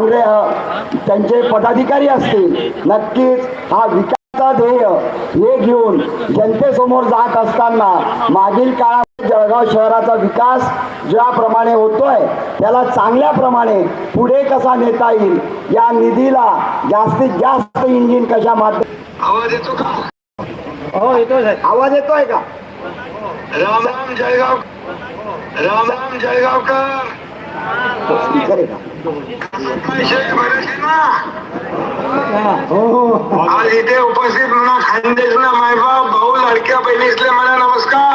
त्यांचे पदाधिकारी असतील नक्कीच हा विकासाचा ध्येय हे घेऊन जनतेसमोर जात असताना मागील काळात जळगाव शहराचा विकास ज्याप्रमाणे होतोय त्याला चांगल्या प्रमाणे पुढे कसा नेता येईल या निधीला जास्तीत जास्त इंजिन कशा माध्यम आवाज येतो का? हो येतोय आवाज येतोय का? राम राम जळगाव राम राम जळगावकर. हो. आज इथे उपस्थित ना खानदेश ना मायबाप भाऊ लाडक्या बहिणीसले मला नमस्कार.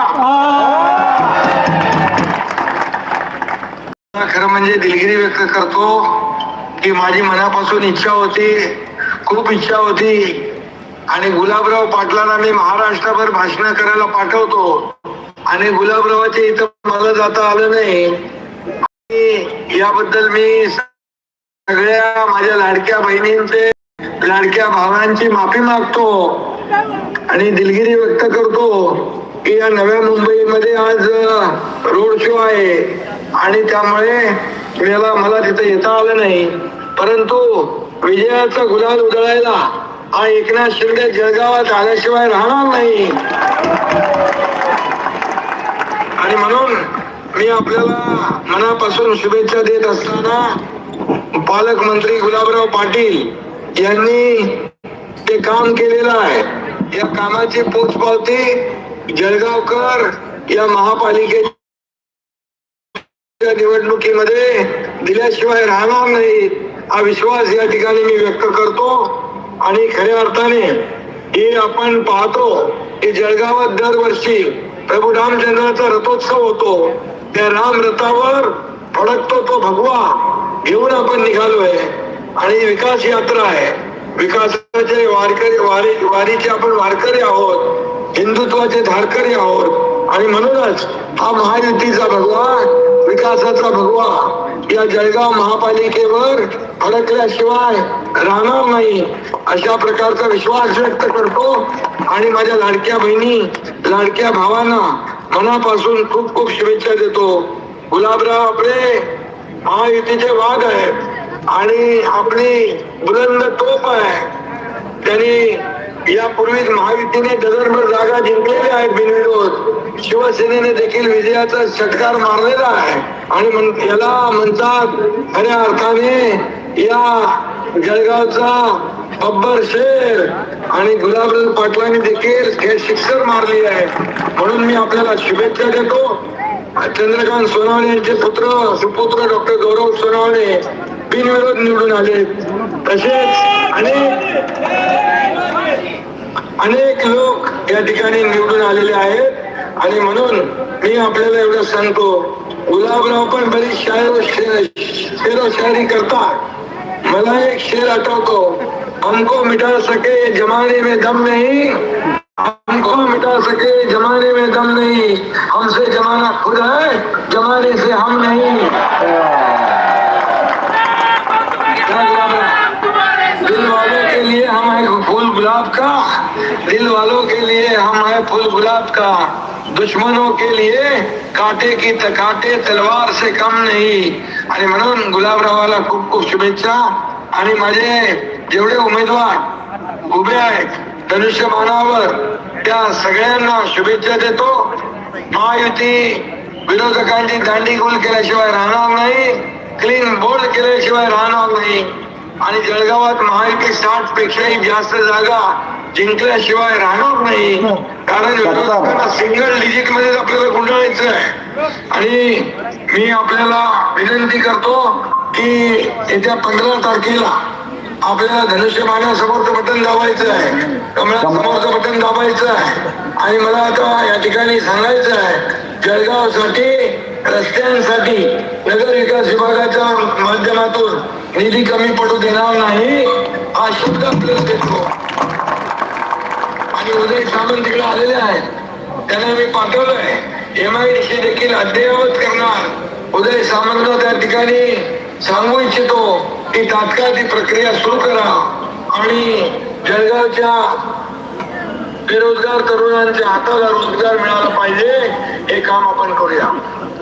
खरं म्हणजे दिलगिरी व्यक्त करतो की माझी मनापासून इच्छा होती खूप इच्छा होती. आणि गुलाबराव पाटलांना मी महाराष्ट्रभर भाषण करायला पाठवतो. आणि गुलाबरावाच्या इथं मला जाता आलं नाही. याबद्दल मी सगळ्या माझ्या लाडक्या बहिणींचे लाडक्या भावांची माफी मागतो आणि दिलगिरी व्यक्त करतो की या नव्या मुंबईमध्ये आज रोड शो आहे आणि त्यामुळे मला मला तिथे येता आलं नाही. परंतु विजयाचा गुलाल उधळायला हा एकनाथ शिंदे जळगावात आल्याशिवाय राहणार नाही. आणि म्हणून मी आपल्याला मनापासून शुभेच्छा देत असताना पालकमंत्री गुलाबराव पाटील यांनी ते काम केलेलं आहे. या कामाची पोचपावती जळगावकर या महापालिकेच्या निवडणुकीमध्ये दिल्याशिवाय राहणार नाही हा विश्वास या ठिकाणी मी व्यक्त करतो आणि खऱ्या अर्थाने हे आपण पाहतो की जळगावात दरवर्षी प्रभू रामचंद्राचा रथोत्सव होतो. त्या राम रथावर फडकतो तो भगवा घेऊन आपण निघालोय. आणि विकास यात्रा आहे. विकासाचे वारकरी वारी वारीचे आपण वारकरी आहोत. हिंदुत्वाचे धारकरी आहोत. आणि म्हणूनच हा महायुतीचा भगवा विकासाचा भगवा या जळगाव महापालिकेवर अडकल्याशिवाय राहणार नाही. अशा प्रकारचा विश्वास व्यक्त करतो. आणि माझ्या लाडक्या बहिणी लाडक्या भावांना मनापासून खूप खूप शुभेच्छा देतो. गुलाबराव आपले महायुतीचे वाघ आहेत. आणि आपली बुलंद तोप आहे. त्यांनी यापूर्वीच महायुतीने डझनभर जागा जिंकलेल्या आहेत बिनविरोध. शिवसेनेने देखील विजयाचा षटकार मारलेला आहे. आणि म्हण- याला म्हणतात खऱ्या अर्थाने या जळगावचा अब्बर शेर आणि गुलाबराव पाटलांनी देखील हे शिक्षर मारली आहे. म्हणून मी आपल्याला शुभेच्छा देतो. चंद्रकांत सोनावणे यांचे पुत्र सुपुत्र डॉक्टर गौरव सोनावणे बिनविरोध निवडून आले. तसेच अनेक अनेक लोक या ठिकाणी निवडून आलेले आहेत. आणि म्हणून मी आपल्याला एवढं सांगतो गुलाबराव पण बरीच शायर शेर शायरी करतात. मला एक शेर आठवतो. हमको मिटा सके जमाने में दम नहीं। हमको मिटा सके जमाने में दम नहीं। हमसे जमाना खुद है, जमाने से हम नहीं। दिल वालों के लिए हम है फूल गुलाब का। दिल वालों के लिए हम है फूल गुलाब का। दुश्मनों के लिए काटे की त- काटे तलवार से कम नाही। आणि म्हणून गुलाबरावाला खूप खूप शुभेच्छा। आणि माझे जेवढे उमेदवार उभे आहेत धनुष्यमानावर त्या सगळ्यांना शुभेच्छा देतो. महायुती विरोधकांची दांडी गोल केल्याशिवाय राहणार नाही क्लीन बोर्ड केल्याशिवाय राहणार नाही. आणि जळगावात महायुती साठ पेक्षाही जास्त जागा जिंकल्याशिवाय राहणार नाही. कारण विरोधकांना सिंगल डिजिटमध्ये आपल्याला गुंडाळायचं आहे. आणि मी आपल्याला विनंती करतो की येत्या पंधरा तारखेला आपल्याला धनुष्यबाणासमोरचं बटन दाबायचं आहे. कमळासमोरचं बटन दाबायचं आहे. आणि मला आता या ठिकाणी सांगायचं आहे जळगावसाठी रस्त्यांसाठी नगर विकास विभागाच्या माध्यमातून निधी कमी पडू देणार नाही हा शब्द आपल्याला देतो. आणि उदय सामंत तिकडे आलेले आहेत. त्यांना मी पाठवलंय. एम आय डी देखील अद्ययावत करणार. उदय सामंत त्या ठिकाणी सांगू इच्छितो. ती तात्काळ ती प्रक्रिया सुरू करा आणि जळगावच्या बेरोजगार तरुणांच्या हाताला रोजगार मिळाला पाहिजे हे काम आपण करूया.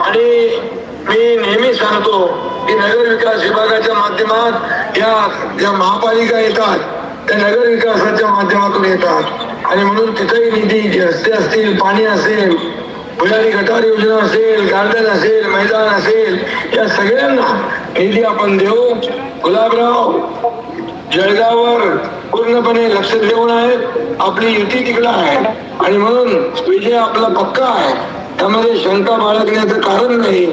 आणि मी नेहमी सांगतो की नगर विकास विभागाच्या माध्यमात या ज्या महापालिका येतात त्या नगर विकासाच्या माध्यमातून येतात. आणि म्हणून तिथेही निधी रस्ते असतील पाणी असेल भुयारी गटार योजना असेल गार्डन असेल मैदान असेल या सगळ्यांना निधी आपण देऊ. गुलाबराव जळगाववर पूर्णपणे लक्ष देऊन आहेत. आपली युती तिकडं आहे. आणि म्हणून विजय आपला पक्का आहे. त्यामध्ये शंका बाळगण्याचं कारण नाही.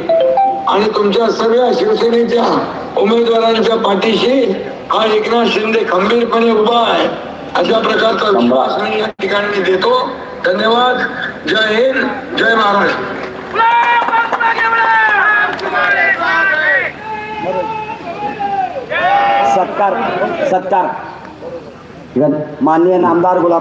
आणि तुमच्या सगळ्या शिवसेनेच्या उमेदवारांच्या पाठीशी हा एकनाथ शिंदे खंबीरपणे उभा आहे. अशा प्रकारचा विश्वास मी या ठिकाणी देतो. धन्यवाद. जय हिंद जय महाराष्ट्र. सत्कार सत्कार. माननीय नामदार गुलाब